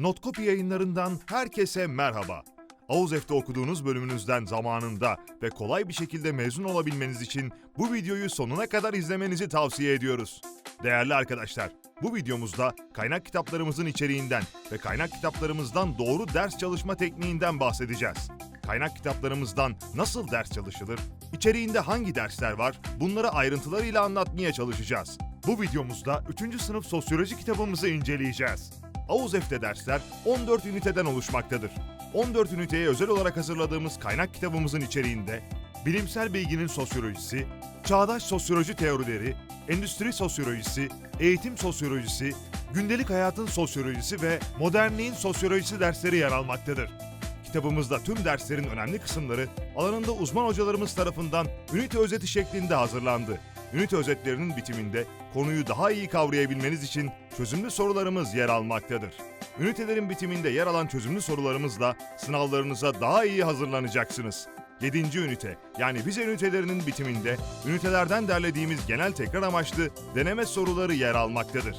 Notkopi yayınlarından herkese merhaba. Avuzef'te okuduğunuz bölümünüzden zamanında ve kolay bir şekilde mezun olabilmeniz için bu videoyu sonuna kadar izlemenizi tavsiye ediyoruz. Değerli arkadaşlar, bu videomuzda kaynak kitaplarımızın içeriğinden ve kaynak kitaplarımızdan doğru ders çalışma tekniğinden bahsedeceğiz. Kaynak kitaplarımızdan nasıl ders çalışılır, içeriğinde hangi dersler var, bunları ayrıntılarıyla anlatmaya çalışacağız. Bu videomuzda 3. sınıf sosyoloji kitabımızı inceleyeceğiz. Avuzef'te dersler 14 üniteden oluşmaktadır. 14 üniteye özel olarak hazırladığımız kaynak kitabımızın içeriğinde bilimsel bilginin sosyolojisi, çağdaş sosyoloji teorileri, endüstri sosyolojisi, eğitim sosyolojisi, gündelik hayatın sosyolojisi ve modernliğin sosyolojisi dersleri yer almaktadır. Kitabımızda tüm derslerin önemli kısımları alanında uzman hocalarımız tarafından ünite özeti şeklinde hazırlandı. Ünite özetlerinin bitiminde konuyu daha iyi kavrayabilmeniz için çözümlü sorularımız yer almaktadır. Ünitelerin bitiminde yer alan çözümlü sorularımızla sınavlarınıza daha iyi hazırlanacaksınız. 7. ünite yani vize ünitelerinin bitiminde ünitelerden derlediğimiz genel tekrar amaçlı deneme soruları yer almaktadır.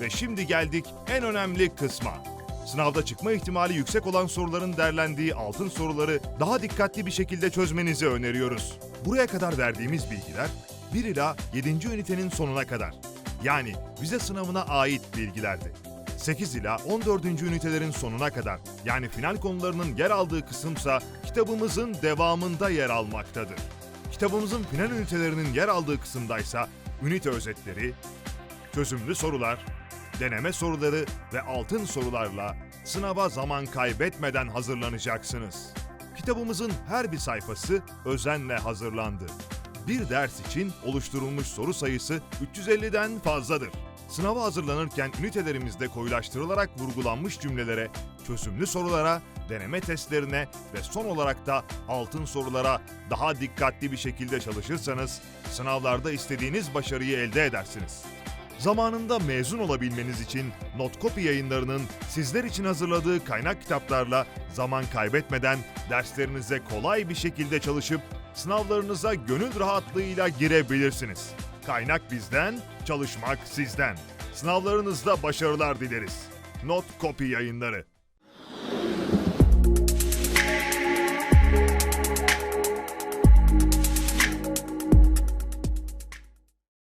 Ve şimdi geldik en önemli kısma. Sınavda çıkma ihtimali yüksek olan soruların derlendiği altın soruları daha dikkatli bir şekilde çözmenizi öneriyoruz. Buraya kadar verdiğimiz bilgiler 1 ila 7. ünitenin sonuna kadar. Yani vize sınavına ait bilgilerdi. 8 ila 14. ünitelerin sonuna kadar yani final konularının yer aldığı kısımsa kitabımızın devamında yer almaktadır. Kitabımızın final ünitelerinin yer aldığı kısımdaysa ünite özetleri, çözümlü sorular, deneme soruları ve altın sorularla sınava zaman kaybetmeden hazırlanacaksınız. Kitabımızın her bir sayfası özenle hazırlandı. Bir ders için oluşturulmuş soru sayısı 350'den fazladır. Sınava hazırlanırken ünitelerimizde koyulaştırılarak vurgulanmış cümlelere, çözümlü sorulara, deneme testlerine ve son olarak da altın sorulara daha dikkatli bir şekilde çalışırsanız sınavlarda istediğiniz başarıyı elde edersiniz. Zamanında mezun olabilmeniz için Notkopi yayınlarının sizler için hazırladığı kaynak kitaplarla zaman kaybetmeden derslerinize kolay bir şekilde çalışıp sınavlarınıza gönül rahatlığıyla girebilirsiniz. Kaynak bizden, çalışmak sizden. Sınavlarınızda başarılar dileriz. Notkopi yayınları